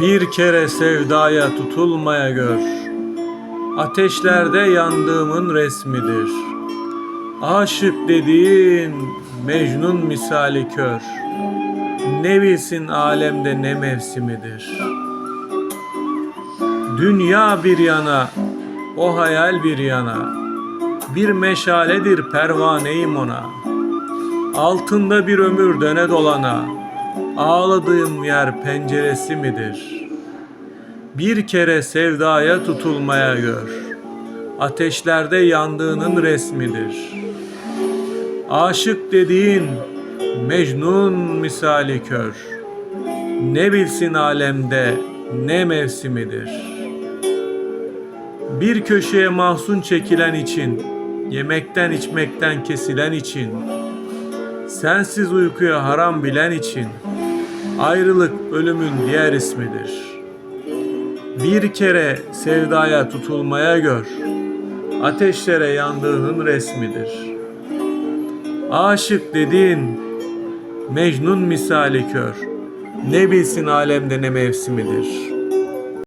Bir kere sevdaya tutulmaya gör. Ateşlerde yandığımın resmidir. Aşık dediğin Mecnun misali kör. Ne bilsin alemde ne mevsimidir. Dünya bir yana, o hayal bir yana. Bir meşaledir pervaneyim ona. Altında bir ömür döne dolana. Ağladığım yer penceresi midir? Bir kere sevdaya tutulmaya gör. Ateşlerde yandığının resmidir. Aşık dediğin Mecnun misali kör. Ne bilsin alemde ne mevsimidir. Bir köşeye mahzun çekilen için, yemekten içmekten kesilen için, sensiz uykuya haram bilen için, ayrılık ölümün diğer ismidir. Bir kere sevdaya tutulmaya gör, ateşlere yandığının resmidir. Aşık dediğin Mecnun misali kör, ne bilsin alemde ne mevsimidir.''